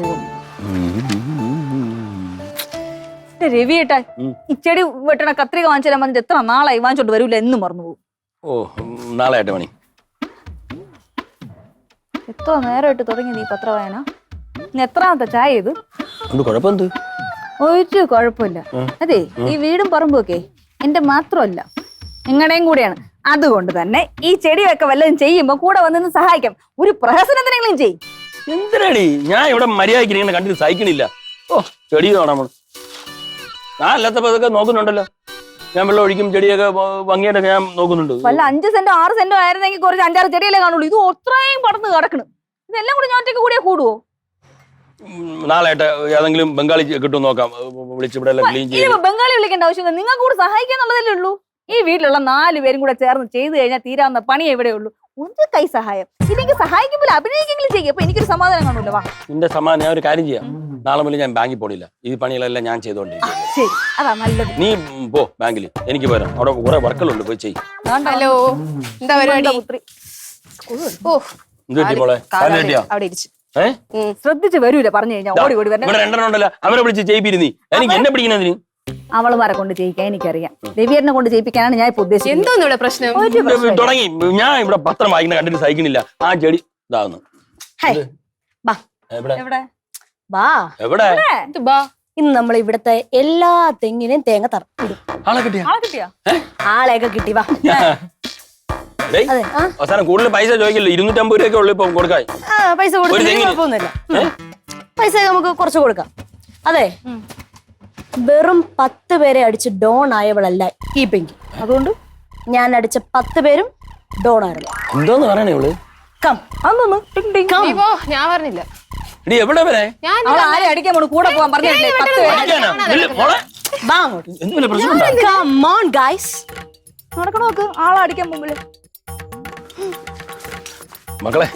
തോന്നുന്നു എന്റെ രവി ഏട്ടാ ഈ ചെടി വെട്ടണ കത്രിക വാങ്ങിച്ചു തരാൻ പറഞ്ഞിട്ട് എത്ര നാളായി വാങ്ങിച്ചോണ്ട് വരൂല എന്നും മറന്നു പോകും. ഓ നാളെ എട്ട് മണി എത്ര നേരമായിട്ട് തുടങ്ങിയത് ഈ പത്ര വായന ഇന്ന് എത്രാമത്തെ ചായ ഇത്? കുഴപ്പമെന്ത് ഒരു കുഴപ്പമില്ല. അതെ ഈ വീടും പറമ്പൊക്കെ എന്റെ മാത്രമല്ല. നിങ്ങളുടെയും കൂടെയാണ്. അതുകൊണ്ട് തന്നെ ഈ ചെടിയൊക്കെ വല്ലതും ചെയ്യുമ്പോ കൂടെ വന്നിന്ന് സഹായിക്കാം. ഒരു പ്രഹസനത്തിനെങ്കിലും ചെയ്യും. എന്തിനാടി? ഞാൻ ഇവിടെ മര്യാദയ്ക്ക് ഇങ്ങനെ കണ്ടിട്ട് സഹിക്കണില്ല. ഓ ചെടി കാണാൻ നമ്മൾ ഞാൻ അല്ലാത്തപ്പോ ഇതൊക്കെ നോക്കുന്നുണ്ടല്ലോ. ഞാൻ വെള്ളം ഒഴിക്കും ചെടിയൊക്കെ ഭംഗിയായിട്ടൊക്കെ ഞാൻ നോക്കുന്നുണ്ട്. വല്ല അഞ്ച് സെന്റോ ആറ് സെന്റോ ആയിരുന്നെങ്കിൽ കുറച്ച് അഞ്ചാറ് ചെടിയല്ലേ കാണുള്ളൂ. ഇത് അത്രയും പടന്ന് കിടക്കണ്. ഇതെല്ലാം കൂടി ഞാൻ ഒറ്റയ്ക്ക് കൂടിയാ കൂടുവോ? നാളായിട്ട് നാളെ ഏതെങ്കിലും ബംഗാളി കിട്ടും നോക്കാം. വിളിച്ച് ഇവിടെ ക്ലീൻ ചെയ്യും ബംഗാളി വിളിക്കേണ്ട ആവശ്യമില്ല നിങ്ങൾക്ക് കൂടെ സഹായിക്കാന്നുള്ളതല്ലേ ഉള്ളൂ. ഈ വീട്ടിലുള്ള നാല് പേരും കൂടെ ചേർന്ന് ചെയ്തു കഴിഞ്ഞാൽ തീരാവുന്ന പണി എവിടെ ഉള്ളൂ ഒന്ന് കൈ സഹായം. ഇല്ലെങ്കിൽ സഹായിക്കുമ്പോൾ അഭിനയിക്കെങ്കിലും ചെയ്യും അപ്പൊ എനിക്കൊരു സമാധാനം കാണുമല്ലോ വാ. നിന്റെ സമാധാനം ഞാൻ ഒരു കാര്യം ചെയ്യാം. നാളെ മുതൽ ഞാൻ ബാങ്കിൽ പോണില്ല. ഈ പണികളെല്ലാം ഞാൻ ചെയ്തോണ്ടിരിക്കും. ശരി. അതാ നല്ലത്. നീ ഉം, പോ ബാങ്കിൽ. എനിക്ക് പോരാ. അവിടെ കുറെ വർക്കുകളുണ്ട്. പോയി ചെയ്യും. ഹലോ. എന്താ പരിപാടി? പുത്രി ഓ. എന്ത് പറ്റി മോളെ? കാൽ കാൽ കിട്ടിയോ? അവിടെ ഇരിച്ചു. ഏ? ശ്രദ്ധിച്ച് വരൂല. പറഞ്ഞു കഴിഞ്ഞാൽ ഓടി ഓടി വരണം ഇവിടെ രണ്ടെണ്ണം ഉണ്ടല്ലോ. അവരെ വിളിച്ച് ചെയ്യിപ്പിരുന്നീ എനിക്ക് എന്നെ പിടിക്കുന്നതിന് അവളുമാരെ കൊണ്ട് ചെയ്യിക്കാൻ എനിക്കറിയാം. രവിയറിനെ കൊണ്ട് ചെയ്യിപ്പിക്കാനാണ് ഞാൻ ഇപ്പൊ ഉദ്ദേശിച്ചത് എന്തോന്ന് ഇവിടെ പ്രശ്നം? ഒരു. തുടങ്ങി. ഞാൻ ഇവിടെ പത്രം വായിക്കുന്ന കണ്ടിട്ട് സഹിക്കുന്നില്ല. ആ ചെടി ഹൈ, ബാ. എവിടെ? എവിടെ? ബാ. എവിടെ? ഇത് ബാ. ഇന്ന് നമ്മൾ ഇവിടത്തെ എല്ലാ തെങ്ങിനും തേങ്ങ തറ ഇടും. ആളെ കിട്ടിയ? ആളെ കിട്ടിയാ? ആളെയൊക്കെ കിട്ടി വാ. അതെ ആ. അവസാനം കൂടുതൽ പൈസ ചോദിക്കില്ല? ഇരുന്നൂറ്റമ്പത് രൂപയൊക്കെ ഉള്ളു ഇപ്പൊ കൊടുക്കാൻ. ആ, പൈസ കൊടുത്തില്ല തെങ്ങിന്? കുഴപ്പമൊന്നുമില്ല. ഉം. പൈസ നമുക്ക് കുറച്ച് കൊടുക്കാം. അതെ. വെറും പത്ത് പേരെ അടിച്ച് ഡോൺ ആയവളല്ല ഈ പെങ്കി. അതുകൊണ്ട് ഞാൻ അടിച്ച പത്ത് പേരും ഡോൺ ആയിരുന്നു. എന്തോന്ന് പറയണേ ഇവൾ? കം അതൊന്നു ടിങ് ടിങ്. നീ പോ ഞാൻ പറഞ്ഞില്ല. എവിടെ വരെ? ഞാൻ അവൾ ആരെ അടിക്കാൻ പോണ? കൂടെ പോവാൻ പറഞ്ഞില്ലേ? പത്ത് പേര് അടിക്കാനാ? ഇല്ല, മോളെ വാ അങ്ങോട്ട്. എന്ത് വല്ല പ്രശ്നമുണ്ടോ? കം ഓൺ ഗൈസ് നടക്കണ നോക്ക്? ആളെ അടിക്കാൻ മുമ്പിൽ മക്കളെ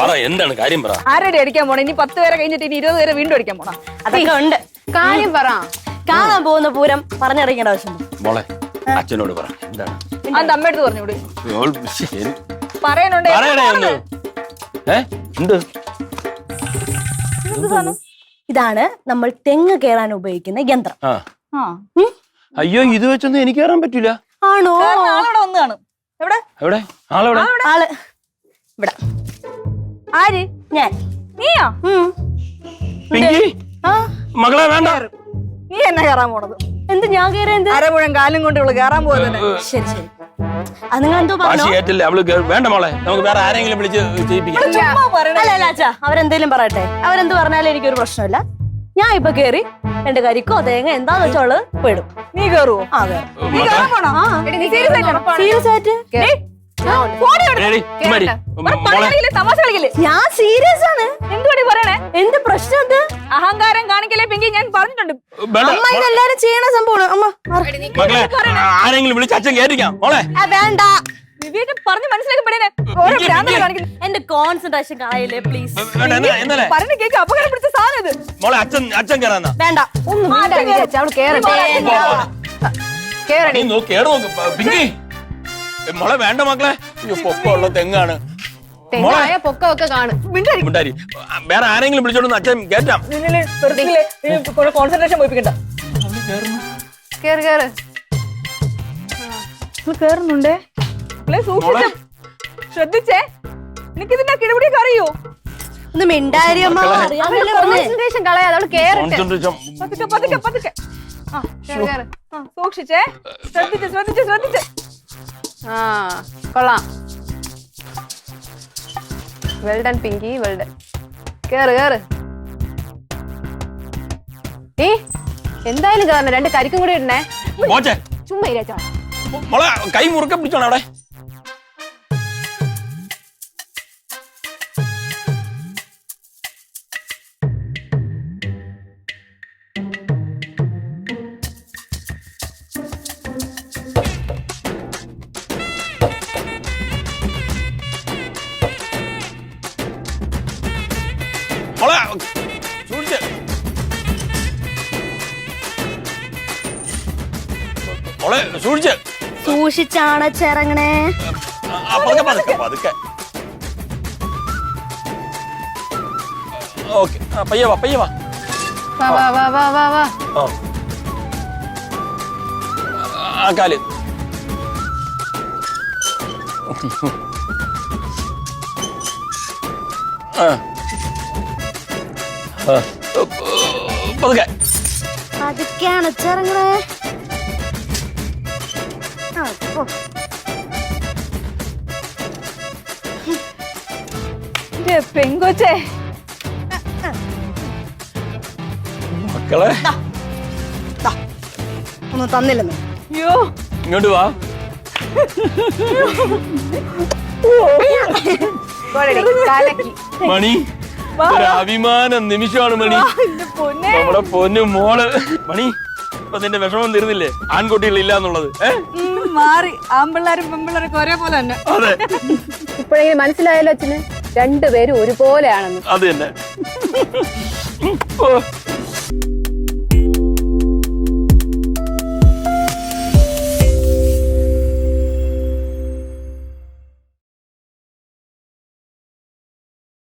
പറ എന്താണ് കാര്യം പറ? ആരുടെ അടിക്കാൻ പോണേ? ഇനി പത്ത് പേരെ കഴിഞ്ഞിട്ട് ഇനി ഇരുപത് പേരെ വീണ്ടും അടിക്കാൻ പോണ? അതൊക്കെ ഉണ്ട് കാര്യം പറ. കാണാൻ പോകുന്ന പൂരം പറഞ്ഞറിയിക്കേണ്ട ആവശ്യമുണ്ട്? മോളെ അച്ഛനോട് പറ. എന്താണ്? അത് അമ്മയടുത്ത് പറഞ്ഞൂടെ ഇവൾ ശരി. പറയാനുണ്ട് പറയണേ ഒന്ന്. ഏ? എന്ത്? എന്ത് ഇതാണ് നമ്മൾ തെങ്ങ് കയറാൻ ഉപയോഗിക്കുന്ന യന്ത്രം. ആ. ആ. അയ്യോ ഇത് വെച്ചൊന്നും എനിക്ക് കയറാൻ പറ്റൂല. ആണോ? ഒന്ന് കാണും. എവിടെ? എവിടെ? ആളെവിടെ? ആൾ. ഇവിടെ. ആര്? ഞാൻ. നീയാ? ഉം. പിങ്കി? ആ. മകളെ വേണ്ട. നീ എന്നെ കയറാൻ പോണത്? എന്ത് ഞാൻ അരമുഴം കാലും കൊണ്ട് ഇവൾ കയറാൻ പോകുന്നത് ശരി ശരി. അത് നിങ്ങൾ എന്തോ പറഞ്ഞു? ഏറ്റില്ല അവൾ വേണ്ട മോളെ നമുക്ക് വേറെ ആരെങ്കിലും വിളിച്ച് അല്ല അച്ഛാ അവരെന്തേലും പറയട്ടെ. അവരെന്ത് പറഞ്ഞാലും എനിക്കൊരു പ്രശ്നമില്ല. ഞാൻ ഇപ്പൊ കേറി എന്റെ കരിക്കോ തേങ്ങ എന്താന്ന് വെച്ചോൾ പെടും. നീ കേറുവോ? ആ കേറും. നീ കേറാൻ പോണോ? സീരിയസ്? ആയിട്ട് ഞാൻ സീരിയസ് ആണ്. എന്തുവാടി പറയണേ? എന്ത് പ്രശ്നം എന്ത് അഹങ്കാരം കാണിക്കലേ പിങ്കി? ഞാൻ പറഞ്ഞിട്ടുണ്ട്. അമ്മ ഇതെല്ലാരും ചെയ്യണ സംഭവമാണ്. അമ്മ. ആരെങ്കിലും വിളിച്ച് അച്ഛൻ കയറ്റിക്കാം മോളെ. ആ, വേണ്ട. വിവേക് പറഞ്ഞ് മനസ്സിലാക്കി പെടേനെ ഓരോ ഭ്രാന്തനെ കാണിക്കുന്നു. എന്റെ കോൺസെൻട്രേഷൻ കളയില്ലേ പ്ലീസ് വേണ്ട എന്നല്ലേ പറഞ്ഞ കേക്ക് അപകടം പിടിച്ച സാധനം ഇത്. മോളെ അച്ഛൻ അച്ഛൻ കയറാന്നാ വേണ്ട. ഒന്ന് വീണ്ടാ വിചാരിച്ച കേറട്ടെ. കേറണി നീ നോക്ക് കേറ് നോക്ക്. പിങ്കി. മോളെ വേണ്ട മക്കളെ. അയ്യോ പൊക്കമുള്ള തെങ്ങാണ്. തെങ്ങായ പൊക്കമൊക്കെ കാണും. മിണ്ടാരി വേറെ ആരെങ്കിലും വിളിച്ചോണ്ട് അച്ഛൻ കേറ്റാം. കോൺസെൻട്രേഷൻ പോയിപ്പിക്കണ്ട. കേറ് കേറ്. കേറുന്നുണ്ടേ? ശ്രദ്ധിച്ചേ. എനിക്ക് ഇതിന്റെ കിടപിടിയൊക്കെ അറിയോ? ഒന്ന് മിണ്ടാരി അമ്മ. അറിയാമല്ലേ പറഞ്ഞേ കോൺസെൻട്രേഷൻ കളയാതെ അവൾ കേറട്ടെ. കോൺസെൻട്രേഷൻ പതുക്കെ പതുക്കെ പതുക്കെ. കേറ് കേറ്. സൂക്ഷിച്ചേ. ശ്രദ്ധിച്ച് ശ്രദ്ധിച്ച് ശ്രദ്ധിച്ച്. ആ കൊള്ളാം വെൽഡൺ പിങ്കി വെൽഡൺ കേറ് കേറ് ഏ എന്തായാലും കേറണം രണ്ട് കരിക്കും കൂടി ഇടണേ മോച്ചെ ചുമ്മാ ഇരിച്ചാ മോളെ കൈ മുറുക്കെ പിടിച്ചോണം അവിടെ സൂക്ഷിച്ച്. സൂക്ഷിച്ചാണ് ചിറങ്ങണേ. പതുക്കെ പതുക്കെ പതുക്കെ ഓക്കെ. വാ പയ്യെ വാ. വാ വാ വാ വാ വാ വാ. ആ. ആ കാൽ. ആ. ആ. പതുക്കെ. അതൊക്കെയാണ് ചെറുങ്ങനെ എന്റെ പെങ്കൊച്ചേ മക്കളെ? ഒന്നും തന്നില്ലെന്ന്. അയ്യോ ഇങ്ങോട്ട് വാ. മണി ഒരു അഭിമാന നിമിഷമാണ് മണി. നമ്മുടെ പൊന്നു മോൾ. മണി ഇപ്പൊ നിന്റെ വിഷമം തീർന്നില്ലേ? ആൺകുട്ടികൾ ഇല്ല എന്നുള്ളത്. ഏ? ഉം, മാറി ആമ്പിള്ളാരും പെമ്പിള്ളാരൊക്കെ ഒരേപോലെ തന്നെ. അതെ. ഇപ്പോഴെങ്കിലും മനസ്സിലായല്ലോ അച്ഛന്? രണ്ടുപേരും ഒരുപോലെയാണെന്ന്. അത് തന്നെ. ഓ